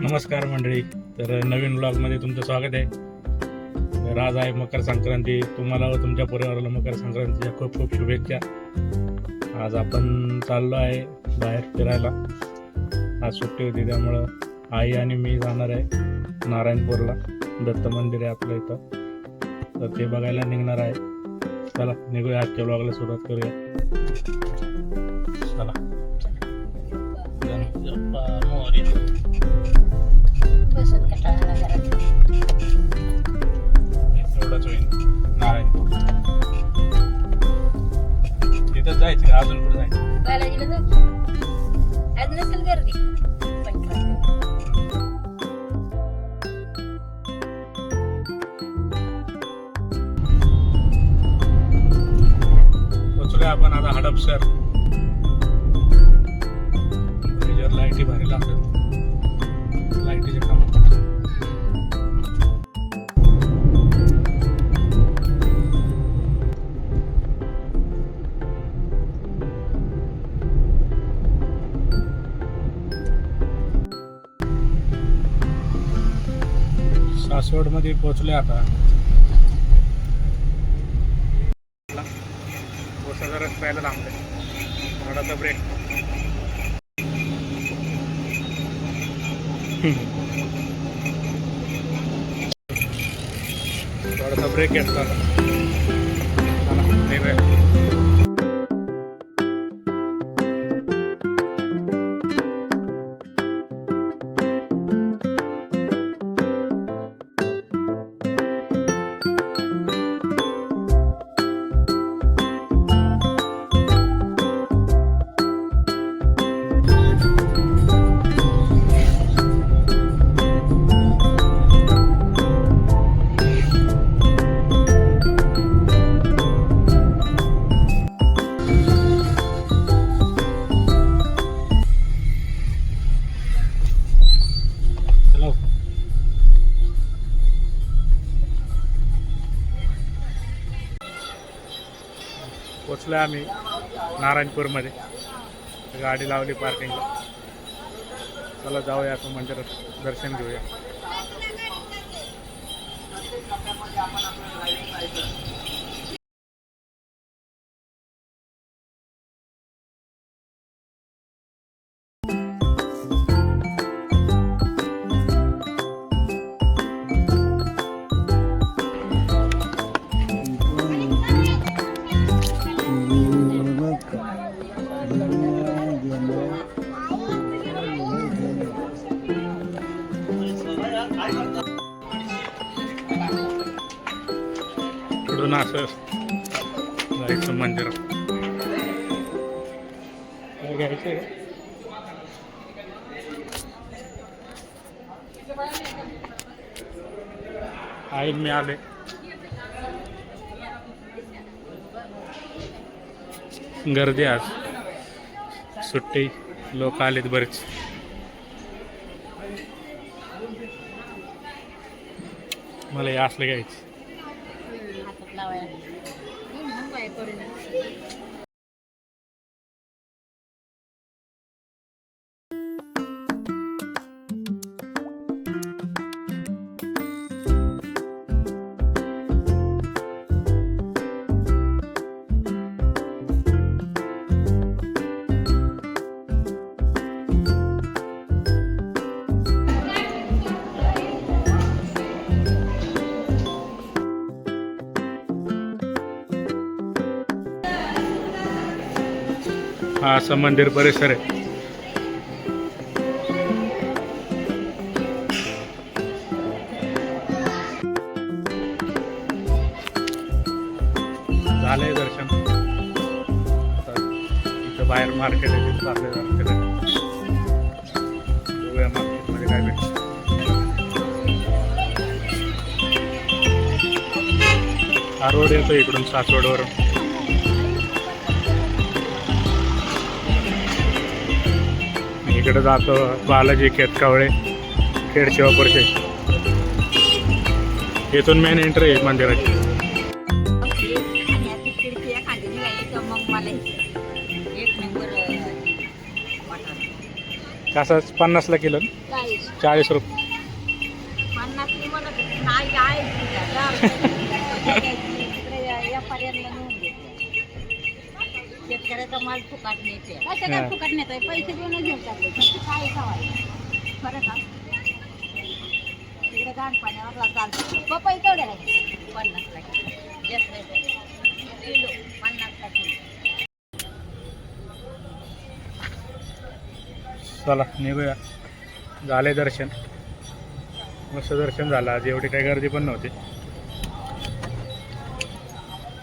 नमस्कार मंडळी. तर नवीन ब्लॉगमध्ये तुमचं स्वागत आहे. तर आज आहे मकर संक्रांती. तुम्हाला व तुमच्या परिवाराला मकर संक्रांतीच्या खूप खूप शुभेच्छा. आज आपण चाललो आहे बाहेर फिरायला. आज सुट्टी होती त्यामुळं आई आणि मी जाणार आहे नारायणपूरला. दत्त मंदिर आहे आपल्या इथं. तर ते बघायला निघणार आहे. चला निघूया आजच्या ब्लॉगला सुरुवात करूया. चला. बसून कंटाळा आला घरात. एवढंच होईल नारायणपूर तिथं जायचं का? अजून कुठं जायचं? बालाजीला जाऊ. आज नसेल गर्दी. आपण आता हडपसर. लाईटी भारी लागतात. लाईटीचे काम सासवडमध्ये पोहोचले आता. कोसाचा रस प्यायला थांबले थोडासा ब्रेक थोडासा ब्रेक पोचलो आम्ही नारायणपूरमध्ये. गाडी लावली पार्किंगला चला जाऊया आपण मंदिरात. दर्शन घेऊया. पुढून असं जायचं मंदिरात घ्यायचं आई मी आले. गर्दी आज. सुट्टी. लोक आलेत बरेच. मला हे असलं घ्यायचं. हा असं मंदिर परिसर आहे. झालंय दर्शन. इथं बाहेर मार्केट आहे तिथं आपल्या फिरायला बघूया मार्केटमध्ये काय भेटतं. हा रोड येतो इकडून सासवडवरून. इकडे जातो बालाजी केतकावळे खेड शिवापूरचे इथून मेन एंट्री आहे मंदिराची. कसं पन्नासला किलो चाळीस चाळीस रुपये पन्नास मी म्हणत होते, नाही आहे तुझ्या. दहा रुपये इकडे व्यापाऱ्यांना नेऊन देते. शेतकऱ्याचा माल फुकाट नेते कसं. काय फुकाट नेत पैसे देऊन घेऊन टाकले काय सवाल? खरं का? इकडे घाण पाण्यावर चालतो पपई तेवढे आहे पन्नासला किलो जास्त नाही किलो पन्नासला किलो चला निघूया. झाले दर्शन. मस्त दर्शन झालं आज. एवढी काही गर्दी पण नव्हती.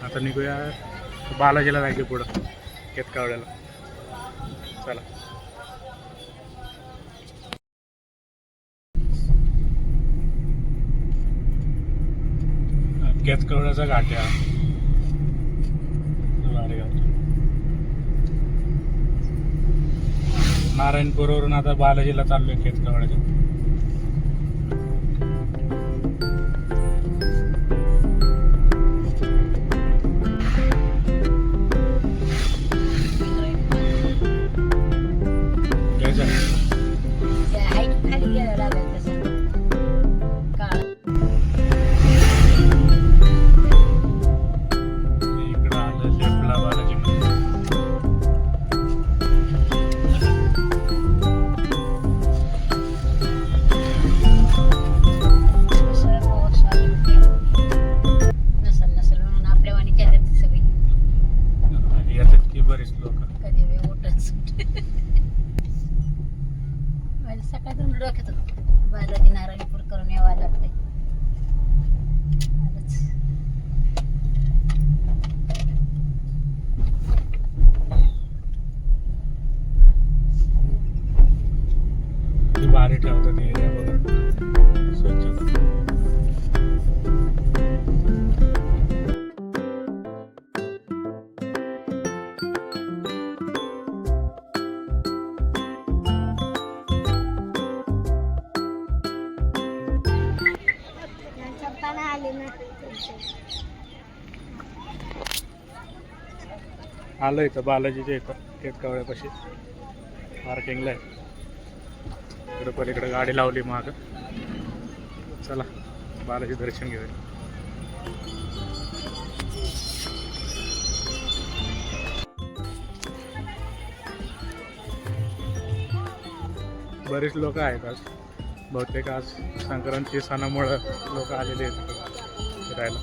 आता निघूया. बालाजीला जायचे पुढं. केतकावड्याला चला. केतकावड्याचा घाट आहे भारी नारायणपूरवरून आता बालाजीला चाललोय केतकावड्याच्या ती भारी ठेवतात एरिया बघा. स्वच्छता आलं इथं बालाजीच्या इथं केतकावळ्यापाशी पार्किंगला आहे. इकडं पलीकडे गाडी लावली माग. चला बालाजी दर्शन घेऊया. बरेच लोक आहेत आज. बहुतेक आज संक्रांती सणामुळं लोक आलेले आहेत फिरायला.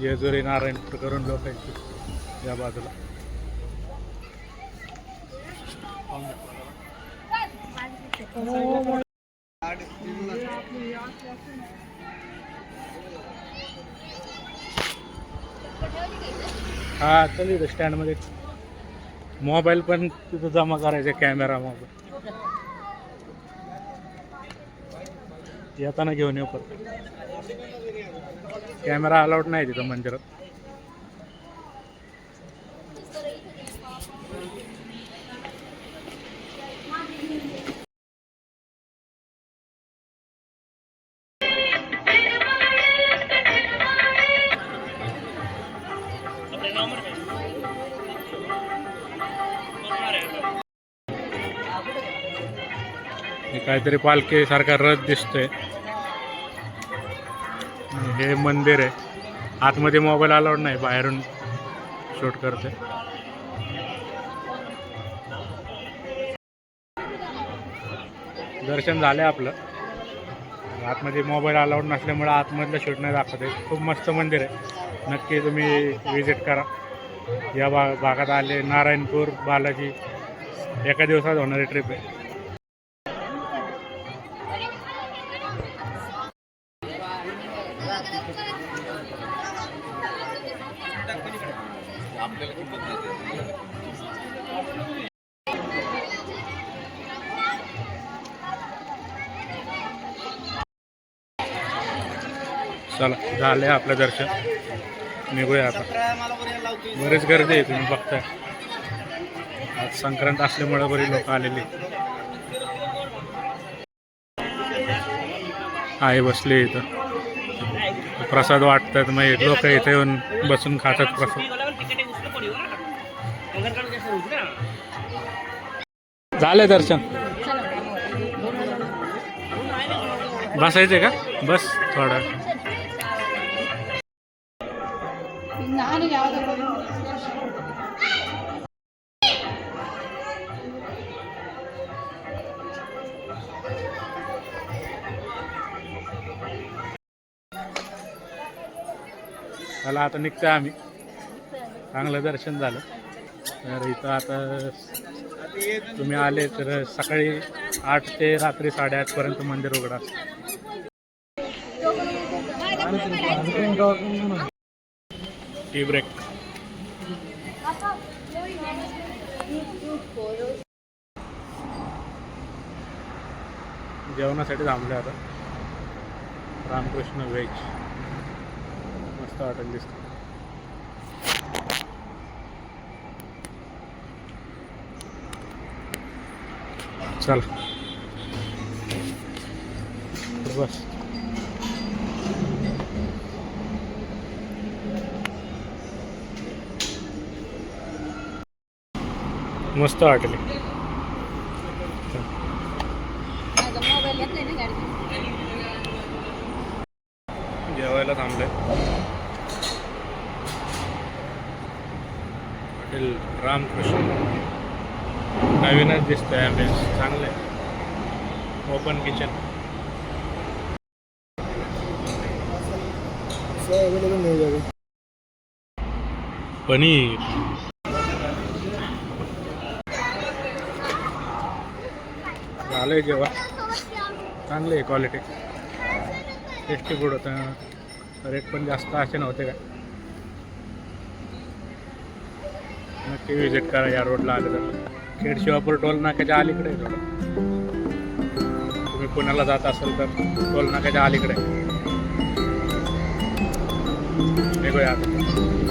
जेजुरी नारायणपूर करून लोक आहेत या बाजूला. हा चल इथं स्टँडमध्ये मोबाईल पण तिथं जमा करायचा कॅमेरा मोबाईल येताना घेऊन येऊ परत. कॅमेरा अलाउड नाही तिथं मंदिरात. हे काहीतरी पालखीसारखा रथ दिसतोय. हे मंदिर आहे. आतमध्ये मोबाईल अलाउड नाही बाहेरून शूट करते दर्शन झालं आपलं. आतमध्ये मोबाईल अलाउड नसल्यामुळे आतमधलं शूट नाही दाखवत आहे. खूप मस्त मंदिर आहे. नक्की तुम्ही विजिट करा. या भागात आले नारायणपूर बालाजी. एका दिवसात होणारी ट्रिप आहे. चला झालं आहे आपलं दर्शन. निघूया आता. बरीच गर्दी आहे तुम्ही बघताय. आज संक्रांत असल्यामुळे बरी लोक आलेली आई बसली इथं. प्रसाद वाटतात मग लोक इथे येऊन बसून खातात प्रसाद. झालं दर्शन? बसायचे का? बस थोडा. चला आता निघतोय आम्ही. चांगलं दर्शन झालं. तर इथं आता तुम्ही आले तर सकाळी आठ ते रात्री साडेआठपर्यंत मंदिर उघडा. Tea break. जेवणासाठी थांबले आता. रामकृष्ण व्हेज. मस्त हॉटेल दिसतं. चल. बस. मस्त हॉटेल आहे माझा मोबाईल येतोय ना गाडी जेवायला थांबले हॉटेल रामकृष्ण नवीनच दिसतंय ॲम्बियन्स चांगलं आहे ओपन किचन पनीर. झालंय जेव्हा चांगलं आहे क्वालिटी टेस्टी फूड होतं. रेट पण जास्त असे नव्हते का नक्की विजिट करा या रोडला आले तर. खेड शिवापूर टोल नाक्याच्या अलीकडे तुम्ही पुण्याला जात असाल तर टोल नाक्याच्या अलीकडे आहे. निघूया आता.